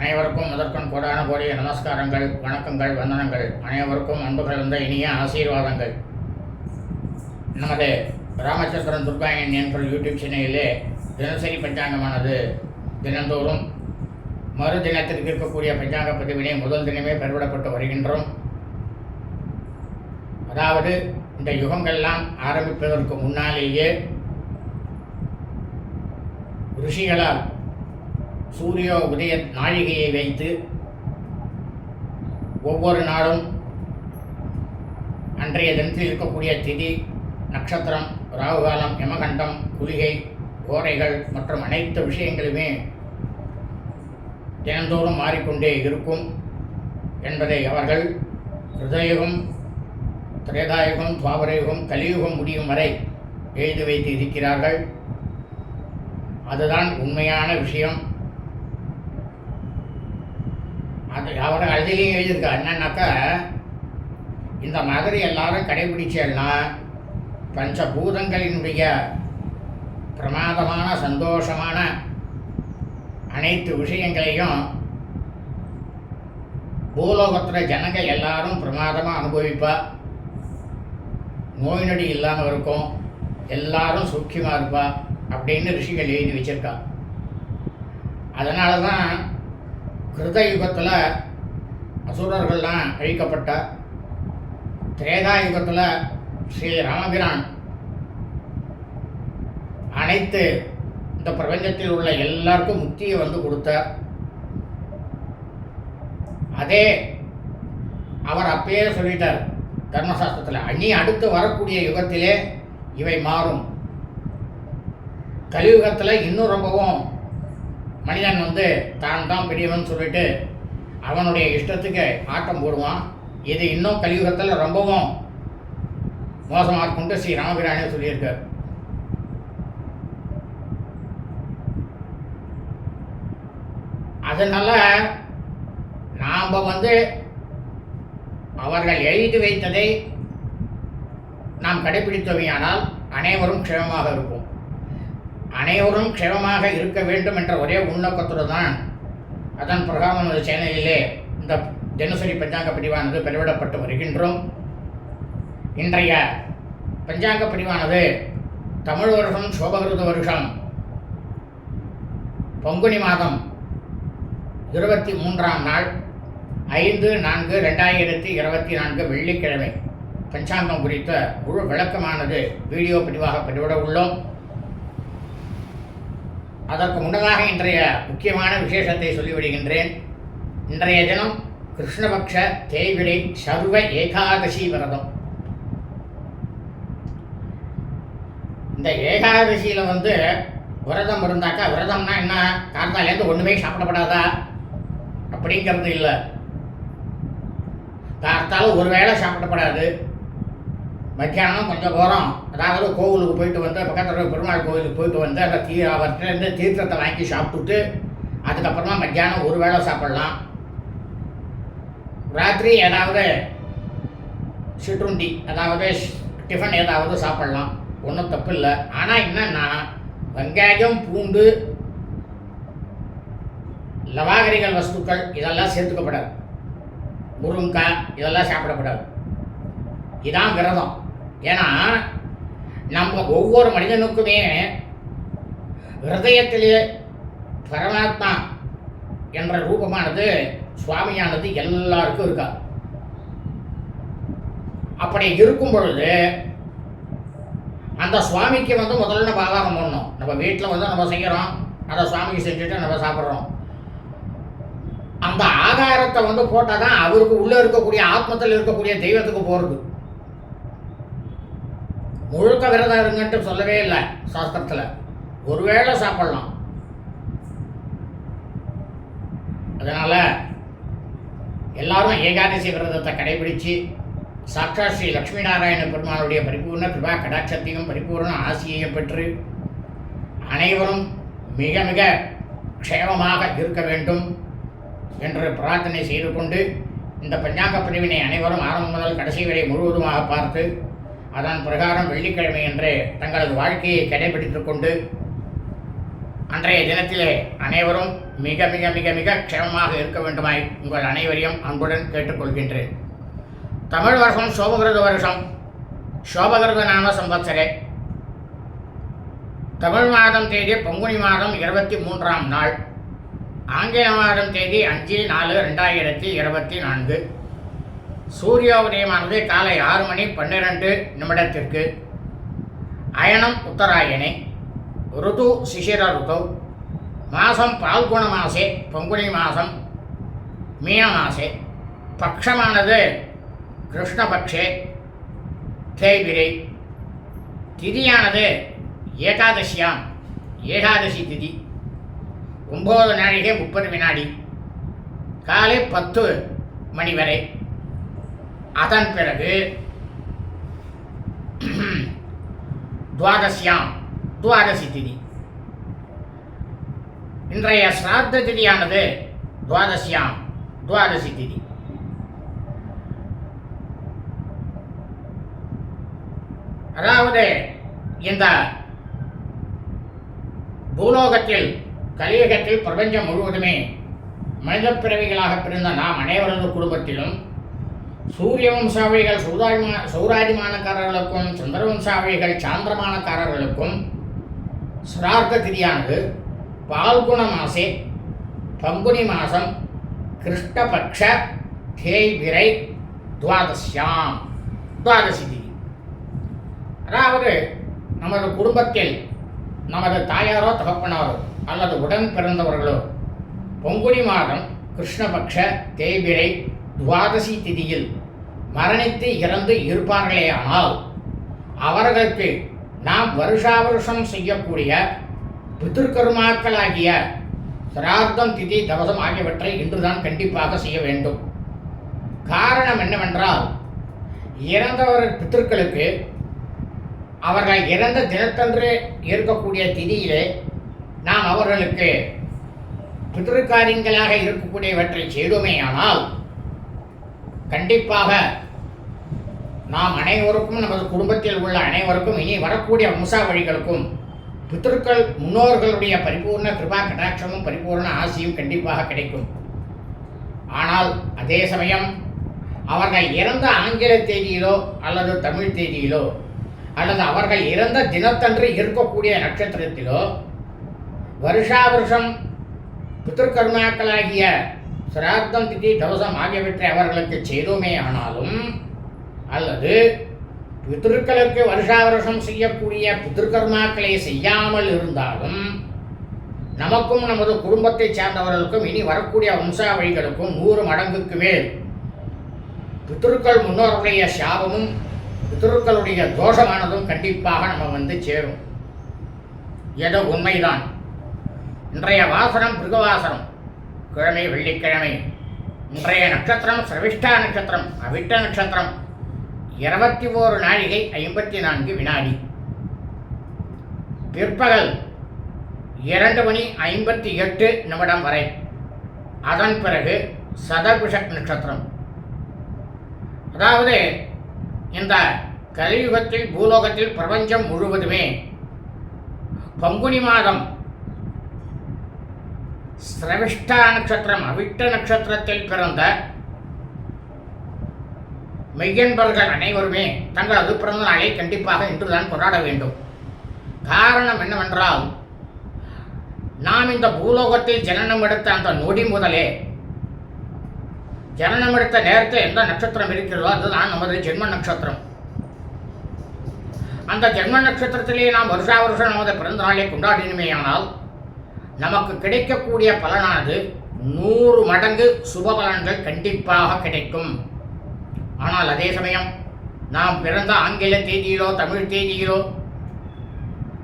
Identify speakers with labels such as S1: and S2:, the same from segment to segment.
S1: அனைவருக்கும் முதற்கண் கோடான கோடிய நமஸ்காரங்கள் வணக்கங்கள் வந்தனங்கள். அனைவருக்கும் அன்பு கலந்த இனிய ஆசீர்வாதங்கள். நமது ராமச்சந்திரன் துர்காயன் என்ற யூடியூப் சேனலிலே தினசரி பஞ்சாங்கமானது தினந்தோறும் மறு தினத்திற்கு இருக்கக்கூடிய பஞ்சாங்க பதிவினை முதல் தினமே பெறவிடப்பட்டு வருகின்றோம். அதாவது இந்த யுகங்கள்லாம் ஆரம்பிப்பதற்கு முன்னாலேயே ரிஷிகளால் சூரிய உதய நாழிகையை வைத்து ஒவ்வொரு நாளும் அன்றைய தினத்தில் இருக்கக்கூடிய திதி நட்சத்திரம் ராகுகாலம் யமகண்டம் குளிகை கோரைகள் மற்றும் அனைத்து விஷயங்களுமே தினந்தோறும் மாறிக்கொண்டே இருக்கும் என்பதை அவர்கள் ஹிருதயுகம் திரேதாயுகம் துவாபரயுகம் கலியுகம் முடியும் வரை எழுதி வைத்து இருக்கிறார்கள். அதுதான் உண்மையான விஷயம். அது அவரை அதிலையும் எழுதியிருக்கா. என்னன்னாக்கா இந்த மாதிரி எல்லாரும் கடைபிடிச்சேன்னா பஞ்சபூதங்களினுடைய பிரமாதமான சந்தோஷமான அனைத்து விஷயங்களையும் பூலோகத்தில் ஜனங்க எல்லாரும் பிரமாதமாக அனுபவிப்பா. நோய் நொடி இல்லாமல் இருக்கும். எல்லாரும் சூக்கியமாக இருப்பா அப்படின்னு ரிஷிகள் எழுதி வச்சுருக்கா. அதனால தான் கிருத யுகத்தில் அசுரர்கள்லாம் அழிக்கப்பட்ட திரேதா யுகத்தில் ஸ்ரீ ராமபிரான். அனைத்து இந்த பிரபஞ்சத்தில் உள்ள எல்லாருக்கும் முக்தியை வந்து கொடுத்தார் அதே அவர் அப்பயே சொல்லிட்டார் தர்மசாஸ்திரத்தில் அணி அடுத்து வரக்கூடிய யுகத்திலே இவை மாறும். கலியுகத்தில் இன்னும் ரொம்பவும் மனிதன் வந்து தான் தான் பெரியவன் சொல்லிட்டு அவனுடைய இஷ்டத்துக்கு ஆட்டம் போடுவான். இது இன்னும் கலியுகத்தில் ரொம்பவும் மோசமாக இருக்கும்ட்டு ஸ்ரீ ராமபிரானே சொல்லியிருக்கார். அதனால் நாம் வந்து அவர்கள் எழுதி வைத்ததை நாம் கடைபிடித்தவையானால் அனைவரும் க்ஷேமமாக இருப்போம். அனைவரும் க்ஷேமமாக இருக்க வேண்டும் என்ற ஒரே உள்நோக்கத்துடன் தான் அதன் பிரகாரம் நமது சேனலிலே இந்த தினசரி பஞ்சாங்க பிரிவானது பெருவிடப்பட்டு வருகின்றோம். இன்றைய பஞ்சாங்க பிரிவானது தமிழ் வருஷம் சோபகிருத வருஷம் பங்குனி மாதம் இருபத்தி மூன்றாம் நாள் ஐந்து நான்கு ரெண்டாயிரத்தி இருபத்தி நான்கு வெள்ளிக்கிழமை. பஞ்சாங்கம் குறித்த முழு விளக்கமானது வீடியோ பதிவாக பதிவிட உள்ளோம். அதற்கு முன்னதாக இன்றைய முக்கியமான விசேஷத்தை சொல்லிவிடுகின்றேன். இன்றைய தினம் கிருஷ்ணபக்ஷ தேய்பிரை சர்வ ஏகாதசி விரதம். இந்த ஏகாதசியில் வந்து விரதம் இருந்தாக்கா விரதம்னா என்ன? கார்த்தாலேருந்து ஒன்றுமே சாப்பிடப்படாதா? அப்படிங்கிறது இல்லை. கார்த்தாலும் ஒரு வேளை சாப்பிடப்படாது. மத்தியானம் கொஞ்சம் போகிறோம் அதாவது கோவிலுக்கு போயிட்டு வந்து பக்கத்தில் பெருமாள் கோவிலுக்கு போயிட்டு வந்து அந்த தீ அவர்கிட்டருந்து தீர்த்தத்தை வாங்கி சாப்பிட்டுட்டு அதுக்கப்புறமா மத்தியானம் ஒரு வேளை சாப்பிடலாம். ராத்திரி ஏதாவது சிற்றுண்டி அதாவது டிஃபன் ஏதாவது சாப்பிடலாம். ஒன்றும் தப்பு இல்லை. ஆனால் என்னன்னா வெங்காயம் பூண்டு லவாகரிகள் வஸ்துக்கள் இதெல்லாம் சேர்த்துக்கப்படாது. முருங்காய் இதெல்லாம் சாப்பிடப்படாது. இதான் விரதம். ஏன்னா நம்ம ஒவ்வொரு மனிதனுக்குமே ஹிருதயத்திலே பரமாத்மா என்ற ரூபமானது சுவாமியானது எல்லாருக்கும் இருக்கா? அப்படி இருக்கும் பொழுது அந்த சுவாமிக்கு வந்து முதல்ல நம்ம ஆதாரம் பண்ணணும் நம்ம வீட்டில் வந்து நம்ம செய்கிறோம் அதை சுவாமிக்கு செஞ்சுட்டு நம்ம சாப்பிட்றோம். அந்த ஆகாரத்தை வந்து போட்டால் தான் அவருக்கு உள்ளே இருக்கக்கூடிய ஆத்மத்தில் இருக்கக்கூடிய தெய்வத்துக்கு போகிறது முழுக்க விரதம் இருங்கன்ட்டு சொல்லவே இல்லை சாஸ்திரத்தில். ஒருவேளை சாப்பிடலாம். அதனால் எல்லாரும் ஏகாதசி விரதத்தை கடைபிடித்து சாட்சாத் ஸ்ரீ லக்ஷ்மி நாராயண பெருமானுடைய பரிபூர்ண கிருபா கடாட்சத்தையும் பரிபூர்ண ஆசியையும் பெற்று அனைவரும் மிக மிக க்ஷேமமாக இருக்க வேண்டும் என்று பிரார்த்தனை செய்து கொண்டு இந்த பஞ்சாங்க பிரிவினை அனைவரும் ஆரம்பம் முதல் கடைசி வரை முழுவதுமாக பார்த்து அதன் பிரகாரம் வெள்ளிக்கிழமை என்று தங்களது வாழ்க்கையை கடைபிடித்துக் கொண்டு அன்றைய தினத்திலே அனைவரும் மிக மிக மிக மிக க்ஷேமமாக இருக்க வேண்டுமாய் உங்கள் அனைவரையும் அன்புடன் கேட்டுக்கொள்கின்றேன். தமிழ் வருஷம் சோபகிருத வருஷம். சோபகிருத நாம சம்பத்சரே தமிழ் மாதம் தேதி பங்குனி மாதம் இருபத்தி மூன்றாம் நாள். ஆங்கில மாதம் தேதி அஞ்சு நாலு ரெண்டாயிரத்தி இருபத்தி நான்கு. சூரிய உதயமானது காலை ஆறு மணி பன்னிரண்டு நிமிடத்திற்கு. அயனம் உத்தராயணே ருது சிசிர ருதோ மாதம் பால்குண மாசே பங்குனி மாதம் மீன மாசே பக்ஷமானது கிருஷ்ணபக்ஷே தேய்பிரை. திதியானது ஏகாதசியாம் ஏகாதசி திதி. ஒம்பது நாழிகை முப்பது வினாடி. காலை பத்து மணி வரை. அதன் பிறகு துவாதசியாம் துவாதசி திதி. இன்றைய சிராத்த திதியானது துவாதசியாம் துவாதசி திதி. அதாவது இந்த பூலோகத்தில் கலியுகத்தில் பிரபஞ்சம் முழுவதுமே மனித பிறவிகளாக பிறந்த நாம் அனைவரது குடும்பத்திலும் சூரிய வம்சாவளிகள் சௌராதிமா சௌராதிமானக்காரர்களுக்கும் சந்திர வம்சாவளிகள் சாந்திரமானக்காரர்களுக்கும் சிரார்த்த திதியானது பால்குண மாசே பங்குனி மாதம் கிருஷ்ணபக்ஷ தேய்பிரை துவாதசியாம். துவாதசி திதி அதாவது நமது குடும்பத்தில் நமது தாயாரோ தகப்பனாரோ அல்லது உடன் பிறந்தவர்களோ பொங்குனி மாதம் கிருஷ்ணபக்ஷ தேய்பிரை துவாதசி திதியில் மரணித்து இறந்து இருப்பார்களேயானால் அவர்களுக்கு நாம் வருஷா வருஷம் செய்யக்கூடிய பித்திருக்கருமாக்களாகிய சிரார்த்தம் திதி தவசம் ஆகியவற்றை இன்றுதான் கண்டிப்பாக செய்ய வேண்டும். காரணம் என்னவென்றால் இறந்தவர் பித்திருக்களுக்கு அவர்கள் இறந்த தினத்தன்று இருக்கக்கூடிய திதியிலே நாம் அவர்களுக்கு பித்திருக்காரியங்களாக இருக்கக்கூடியவற்றை செய்தோமேயானால் கண்டிப்பாக நாம் அனைவருக்கும் நமது குடும்பத்தில் உள்ள அனைவருக்கும் இனி வரக்கூடிய வம்சாவழிகளுக்கும் பித்திருக்கள் முன்னோர்களுடைய பரிபூர்ண கிருபா கடாட்சமும் பரிபூர்ண ஆசியும் கண்டிப்பாக கிடைக்கும். ஆனால் அதே சமயம் அவர்கள் இறந்த ஆங்கில தேதியிலோ அல்லது தமிழ் தேதியிலோ அல்லது அவர்கள் இறந்த தினத்தன்று இருக்கக்கூடிய நட்சத்திரத்திலோ வருஷா வருஷம் பித்திருக்கர்மாக்களாகிய சிரார்த்தம் திதி தவசம் ஆகியவற்றை அவர்களுக்கு செய்தோமே ஆனாலும் அல்லது பித்திருக்களுக்கு வருஷா வருஷம் செய்யக்கூடிய பித்திருக்கர்மாக்களை செய்யாமல் இருந்தாலும் நமக்கும் நமது குடும்பத்தை சார்ந்தவர்களுக்கும் இனி வரக்கூடிய வம்சாவழிகளுக்கும் நூறு மடங்குக்கு மேல் பித்திருக்கள் முன்னோருடைய சாபமும் பித்திருக்களுடைய தோஷமானதும் கண்டிப்பாக நம்ம வந்து சேரும். ஏதோ உண்மைதான். இன்றைய வாசனம் மிருகவாசனம் கிழமை வெள்ளிக்கிழமை இன்றைய நட்சத்திரம் சிரவிஷ்டா நட்சத்திரம் அவிட்ட நட்சத்திரம். இருபத்தி ஓரு நாழிகை ஐம்பத்தி நான்கு வினாடி. பிற்பகல் இரண்டு மணி ஐம்பத்தி எட்டு நிமிடம் வரை. அதன் பிறகு சதபிஷ நட்சத்திரம். அதாவது இந்த கலியுகத்தில் பூலோகத்தில் பிரபஞ்சம் முழுவதுமே பங்குனி மாதம் சிரவிஷ்டா நட்சத்திரம் அவிட்ட நட்சத்திரத்தில் பிறந்த மெய்யன்பர்கள் அனைவருமே தங்களது பிறந்த நாளை கண்டிப்பாக இன்றுதான் கொண்டாட வேண்டும். காரணம் என்னவென்றால் நாம் இந்த பூலோகத்தில் ஜனனம் எடுத்த அந்த நொடி முதலே ஜனனம் எடுத்த நேரத்தில் எந்த நட்சத்திரம் இருக்கிறதோ அதுதான் நமது ஜென்ம நட்சத்திரம். அந்த ஜென்ம நட்சத்திரத்திலேயே நாம் வருஷா வருஷம் நமது பிறந்த நாளை கொண்டாடினுமேயானால் நமக்கு கிடைக்கக்கூடிய பலனானது நூறு மடங்கு சுப பலன்கள் கண்டிப்பாக கிடைக்கும். ஆனால் அதே சமயம் நாம் பிறந்த ஆங்கில தேதியிலோ தமிழ் தேதியிலோ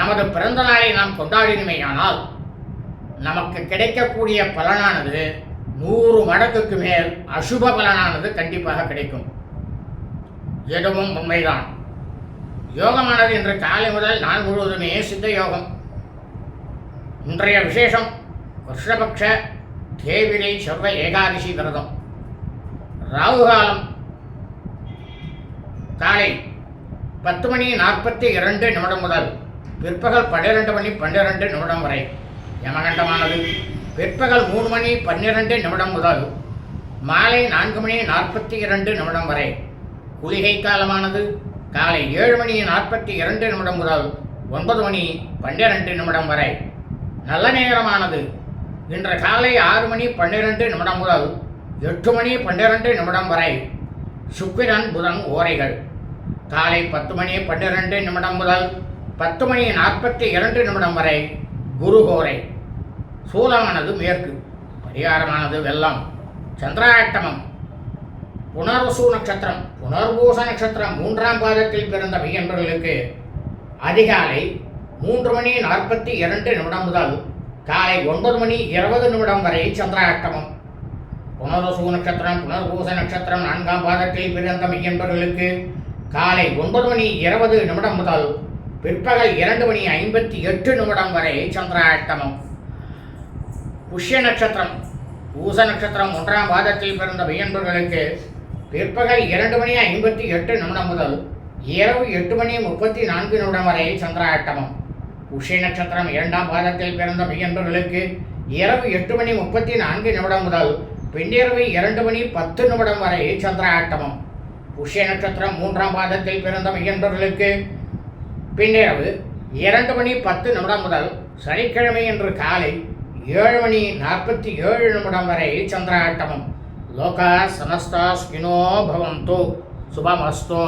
S1: நமது பிறந்த நாளை நாம் கொண்டாடினுமேயானால் நமக்கு கிடைக்கக்கூடிய பலனானது நூறு மடங்குக்கு மேல் அசுப பலனானது கண்டிப்பாக கிடைக்கும். எதுவும் உண்மைதான். யோகமானது இன்று காலை முதல் நாள் முழுவதுமே சித்த யோகம். இன்றைய விசேஷம். கிருஷ்ணபக்ஷ தேவிரை செவ்வாய் ஏகாதசி விரதம். ராகுகாலம் காலை பத்து மணி நாற்பத்தி இரண்டு நிமிடம் முதல் பிற்பகல் பன்னிரெண்டு மணி பன்னிரெண்டு நிமிடம் வரை யமகண்டமானது. பிற்பகல் மூணு மணி பன்னிரெண்டு நிமிடம் முதல் மாலை நான்கு மணி நாற்பத்தி இரண்டு நிமிடம் வரை குளிகை காலமானது. காலை ஏழு மணி நாற்பத்தி இரண்டு நிமிடம் முதல் ஒன்பது மணி பன்னிரெண்டு நிமிடம் வரை நல்ல நேரமானது. இன்று காலை ஆறு மணி பன்னிரெண்டு நிமிடம் முதல் எட்டு மணி பன்னிரெண்டு நிமிடம் வரை சுக்கிரன் புதன் ஓரைகள். காலை பத்து மணி பன்னிரெண்டு நிமிடம் முதல் பத்து மணி நாற்பத்தி இரண்டு நிமிடம் வரை குரு கோரை. சூலமானது மேற்கு பரிகாரமானது வெள்ளம். சந்திராட்டமம் புனர்வசு நட்சத்திரம் புனர்பூச நட்சத்திரம் மூன்றாம் பாதத்தில் பிறந்த பையன்பர்களுக்கு அதிகாலை மூன்று மணி நாற்பத்தி இரண்டு நிமிடம் முதல் காலை ஒன்பது மணி இருபது நிமிடம் வரை சந்திராஷ்டமம். புனரசூ நட்சத்திரம் புனர்பூச நட்சத்திரம் நான்காம் பாதத்தில் பிறந்த மையன்பர்களுக்கு காலை ஒன்பது மணி இருபது நிமிடம் முதல் பிற்பகல் இரண்டு மணி ஐம்பத்தி எட்டு நிமிடம் வரை சந்திராஷ்டமம். புஷ்ய நட்சத்திரம் பூச நட்சத்திரம் ஒன்றாம் பாதத்தில் பிறந்த மையன்பர்களுக்கு பிற்பகல் இரண்டு மணி ஐம்பத்தி எட்டு நிமிடம் முதல் இரவு எட்டு மணி முப்பத்தி நான்கு நிமிடம் வரை சந்திராஷ்டமம். புஷ்ய நட்சத்திரம் இரண்டாம் பாதத்தில் பிறந்த மையன்பர்களுக்கு இரவு எட்டு மணி முப்பத்தி நான்கு நிமிடம் முதல் பின்னிரவு இரண்டு மணி பத்து நிமிடம் வரை சந்திர ஆட்டமம் உஷய நட்சத்திரம் மூன்றாம் பாதத்தில் பிறந்த மையன்பர்களுக்கு பின்னிரவு இரண்டு மணி பத்து நிமிடம் முதல் சனிக்கிழமை என்று காலை ஏழு மணி நாற்பத்தி ஏழு நிமிடம் வரை சந்திர ஆட்டமம் லோகா சமஸ்தா ஸ்கினோ பவந்தோ. சுபமஸ்தோ.